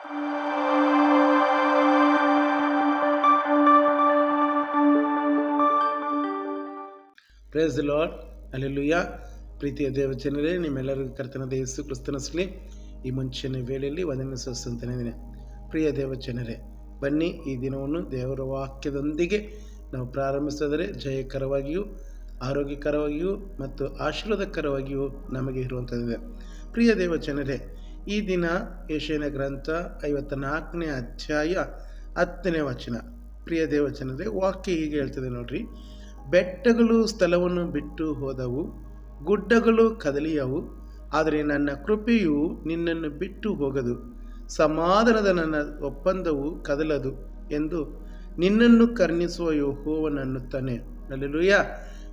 Praise lord hallelujah ಪ್ರೀತಿಯ ದೇವಚನರೇ ನಿಮ್ಮೆಲ್ಲರಿಗೂ ಕರ್ತನದ ಯೇಸು ಕ್ರಿಸ್ತನಸ್ಲಿ ಈ ಮುಂಚಿನ ವೇಳೆಯಲ್ಲಿ ಒಂದನೇ ದಿನ. ಪ್ರಿಯ ದೇವಚನರೇ ಬನ್ನಿ ಈ ದಿನವನ್ನು ದೇವರ ವಾಕ್ಯದೊಂದಿಗೆ ನಾವು ಪ್ರಾರಂಭಿಸಿದರೆ ಜಯಕರವಾಗಿಯೂ, ಆರೋಗ್ಯಕರವಾಗಿಯೂ ಮತ್ತು ಆಶೀರ್ವಾದಕರವಾಗಿಯೂ ನಮಗೆ ಇರುವಂಥದ್ದಿದೆ ಪ್ರಿಯ ದೇವಜನರೇ ಈ ದಿನ ಏಷ್ಯನ ಗ್ರಂಥ ಐವತ್ತ ನಾಲ್ಕನೇ ಅಧ್ಯಾಯ ಹತ್ತನೇ ವಚನ. ಪ್ರಿಯ ದೇವಚನದ ವಾಕ್ಯ ಹೀಗೆ ಹೇಳ್ತದೆ ನೋಡ್ರಿ. ಬೆಟ್ಟಗಳು ಸ್ಥಳವನ್ನು ಬಿಟ್ಟು ಹೋದವು, ಗುಡ್ಡಗಳು ಕದಲಿಯವು, ಆದರೆ ನನ್ನ ಕೃಪೆಯು ನಿನ್ನನ್ನು ಬಿಟ್ಟು ಹೋಗದು. ಸಮಾಧಾನದ ನನ್ನ ಒಪ್ಪಂದವು ಕದಲದು ಎಂದು ನಿನ್ನನ್ನು ಕರ್ಣಿಸುವ ಯಹೋವನನ್ನುತ್ತಾನೆ. ನಲ್ಲಿಲುಯ್ಯ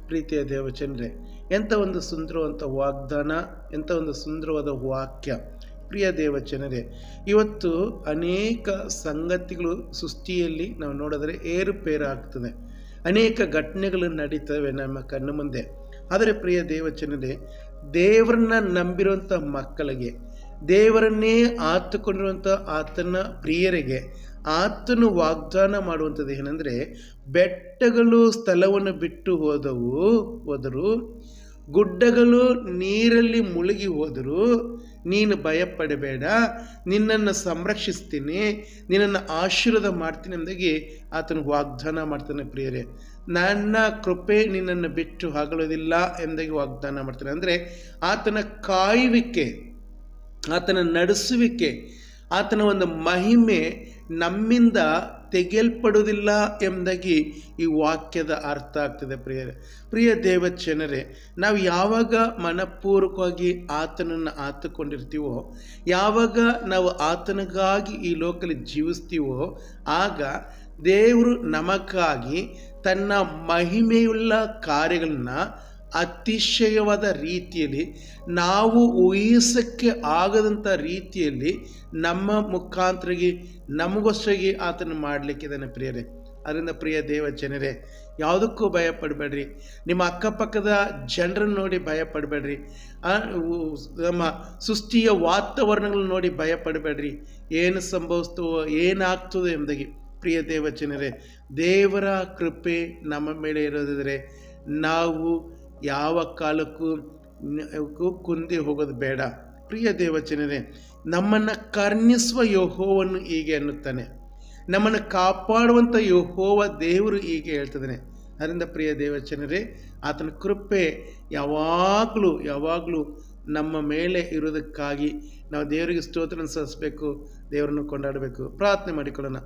ಪ್ರೀತಿಯ ದೇವಚಂದ್ರೆ ಎಂಥ ಒಂದು ಸುಂದರವಂಥ ವಾಗ್ದಾನ, ಎಂಥ ಒಂದು ಸುಂದರವಾದ ವಾಕ್ಯ. ಪ್ರಿಯ ದೇವಚನರೇ ಇವತ್ತು ಅನೇಕ ಸಂಗತಿಗಳು ಸೃಷ್ಟಿಯಲ್ಲಿ ನಾವು ನೋಡಿದ್ರೆ ಏರುಪೇರಾಗ್ತದೆ. ಅನೇಕ ಘಟನೆಗಳು ನಡೀತವೆ ನಮ್ಮ ಕಣ್ಣು ಮುಂದೆ. ಆದರೆ ಪ್ರಿಯ ದೇವಚನರೇ ದೇವರನ್ನ ನಂಬಿರುವಂಥ ಮಕ್ಕಳಿಗೆ, ದೇವರನ್ನೇ ಆತುಕೊಂಡಿರುವಂಥ ಆತನ ಪ್ರಿಯರಿಗೆ, ಆತನು ವಾಗ್ದಾನ ಮಾಡುವಂಥದ್ದು ಏನಂದರೆ, ಬೆಟ್ಟಗಳು ಸ್ಥಳವನ್ನು ಬಿಟ್ಟು ಹೋದವು, ಹೋದರು ಗುಡ್ಡಗಳು ನೀರಲ್ಲಿ ಮುಳುಗಿ ಹೋದರೂ ನೀನು ಭಯಪಡಬೇಡ. ನಿನ್ನನ್ನು ಸಂರಕ್ಷಿಸ್ತೀನಿ. ನಿನ್ನನ್ನು ಆಶೀರ್ವಾದ ಮಾಡ್ತೀನಿ ಎಂದಾಗಿ ಆತನು ವಾಗ್ದಾನ ಮಾಡ್ತಾನೆ ಪ್ರಿಯರೇ. ನನ್ನ ಕೃಪೆ ನಿನ್ನನ್ನು ಬಿಟ್ಟು ಆಗಲೋದಿಲ್ಲ ಎಂದಾಗಿ ವಾಗ್ದಾನ ಮಾಡ್ತಾನೆ. ಅಂದರೆ ಆತನ ಕಾಯುವಿಕೆ, ಆತನ ನಡೆಸುವಿಕೆ, ಆತನ ಒಂದು ಮಹಿಮೆ ನಮ್ಮಿಂದ ತೆಗೆಯಲ್ಪಡುವುದಿಲ್ಲ ಎಂಬುದಾಗಿ ಈ ವಾಕ್ಯದ ಅರ್ಥ ಆಗ್ತದೆ ಪ್ರಿಯ ಪ್ರಿಯ ದೇವಚನರೇ ನಾವು ಯಾವಾಗ ಮನಪೂರ್ವಕವಾಗಿ ಆತನನ್ನು ಆತುಕೊಂಡಿರ್ತೀವೋ, ಯಾವಾಗ ನಾವು ಆತನಿಗಾಗಿ ಈ ಲೋಕದಲ್ಲಿ ಜೀವಿಸ್ತೀವೋ, ಆಗ ದೇವರು ನಮಗಾಗಿ ತನ್ನ ಮಹಿಮೆಯುಳ್ಳ ಕಾರ್ಯಗಳನ್ನ ಅತಿಶಯವಾದ ರೀತಿಯಲ್ಲಿ ನಾವು ಊಹಿಸಕ್ಕೆ ಆಗದಂಥ ರೀತಿಯಲ್ಲಿ ನಮ್ಮ ಮುಖಾಂತರಿಗೆ ನಮಗೋಸ್ಕರಿಗೆ ಆತನ ಮಾಡಲಿಕ್ಕಿದ್ದಾನೆ ಪ್ರಿಯರೇ. ಅದರಿಂದ ಪ್ರಿಯ ದೇವ ಜನರೇ, ಯಾವುದಕ್ಕೂ ಭಯ ಪಡಬೇಡ್ರಿ ನಿಮ್ಮ ಅಕ್ಕಪಕ್ಕದ ಜನರನ್ನು ನೋಡಿ ಭಯ ಪಡಬೇಡ್ರಿ ನಮ್ಮ ಸೃಷ್ಟಿಯ ವಾತಾವರಣಗಳನ್ನ ನೋಡಿ ಭಯ ಪಡಬೇಡ್ರಿ ಏನು ಸಂಭವಿಸ್ತವೋ ಏನಾಗ್ತದೋ ಎಂಬುದಾಗಿ ಪ್ರಿಯ ದೇವ ಜನರೇ, ದೇವರ ಕೃಪೆ ನಮ್ಮ ಮೇಲೆ ಇರೋದಿದ್ರೆ ನಾವು ಯಾವ ಕಾಲಕ್ಕೂ ಕುಂದಿ ಹೋಗೋದು ಬೇಡ. ಪ್ರಿಯ ದೇವಚನರೇ ನಮ್ಮನ್ನು ಕರ್ಣಿಸುವ ಯೋಹೋವನ್ನು ಹೀಗೆ ಅನ್ನುತ್ತಾನೆ. ನಮ್ಮನ್ನು ಕಾಪಾಡುವಂಥ ಯೋಹೋವ ದೇವರು ಹೀಗೆ ಹೇಳ್ತಿದ್ದಾನೆ. ಅದರಿಂದ ಪ್ರಿಯ ದೇವಚನರೇ ಆತನ ಕೃಪೆ ಯಾವಾಗಲೂ ಯಾವಾಗಲೂ ನಮ್ಮ ಮೇಲೆ ಇರೋದಕ್ಕಾಗಿ ನಾವು ದೇವರಿಗೆ ಸ್ತೋತ್ರ ಸಲ್ಲಿಸಬೇಕು, ದೇವರನ್ನು ಕೊಂಡಾಡಬೇಕು. ಪ್ರಾರ್ಥನೆ ಮಾಡಿಕೊಳ್ಳೋಣ.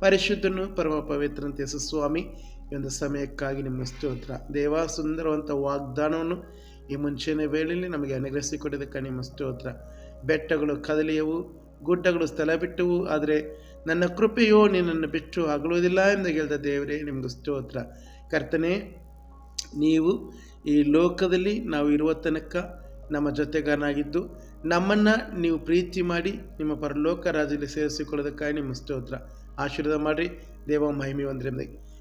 ಪರಿಶುದ್ಧನು, ಪರಮ ಪವಿತ್ರಂತೆ ಸ್ವಾಮಿ ಈ ಒಂದು ಸಮಯಕ್ಕಾಗಿ ನಿಮ್ಮ ಸ್ತೋತ್ರ. ದೇವ ಸುಂದರವಂಥ ವಾಗ್ದಾನವನ್ನು ಈ ಮುಂಚೆನೇ ವೇಳೆಯಲ್ಲಿ ನಮಗೆ ಅನುಗ್ರಹಿಸಿಕೊಟ್ಟಿದ್ದಕ್ಕೆ ನಿಮ್ಮ ಸ್ತೋತ್ರ. ಬೆಟ್ಟಗಳು ಕದಲಿಯವು, ಗುಡ್ಡಗಳು ಸ್ಥಳ ಬಿಟ್ಟವು ಆದರೆ ನನ್ನ ಕೃಪೆಯೋ ನಿನ್ನನ್ನು ಬಿಟ್ಟು ಆಗಲುವುದಿಲ್ಲ ಎಂದು ಹೇಳಿದ ದೇವರೇ ನಿಮ್ಗೆ ಸ್ತೋತ್ರ. ಕರ್ತನೆ, ನೀವು ಈ ಲೋಕದಲ್ಲಿ ನಾವು ಇರುವ ತನಕ ನಮ್ಮ ಜೊತೆಗಾರನಾಗಿದ್ದು, ನಮ್ಮನ್ನು ನೀವು ಪ್ರೀತಿ ಮಾಡಿ ನಿಮ್ಮ ಪರಲೋಕ ರಾಜ್ಯದಲ್ಲಿ ಸೇರಿಸಿಕೊಳ್ಳೋದಕ್ಕಾಗಿ ನಿಮ್ಮ ಸ್ತೋತ್ರ. ಆಶೀರ್ವಾದ ಮಾಡಿರಿ. ದೇವ ಮಹಿಮೆ ಒಂದ್ರೆ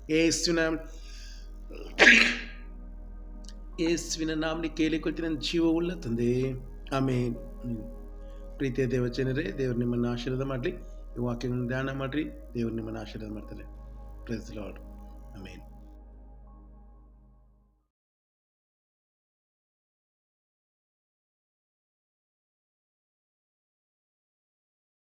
ಯೇಸುವಿನ ಯೇಸುವಿನ ನಾಮನಿ ಕೇಳಿಕೊಳ್ತೀನಿ ನನ್ನ ಜೀವವುಳ್ಳ ತಂದೆ ಆಮೇಲೆ ಪ್ರೀತಿಯ ದೇವಚನರೇ ದೇವರು ನಿಮ್ಮನ್ನು ಆಶೀರ್ವಾದ ಮಾಡಲಿ ಈ ವಾಕ್ಯಗಳನ್ನು ಧ್ಯಾನ ಮಾಡಿರಿ ದೇವರು ನಿಮ್ಮನ್ನು ಆಶೀರ್ವಾದ ಮಾಡ್ತಾರೆ ಪ್ರೆಸ್ ಲಾರ್ಡ್ ಆಮೇಲೆ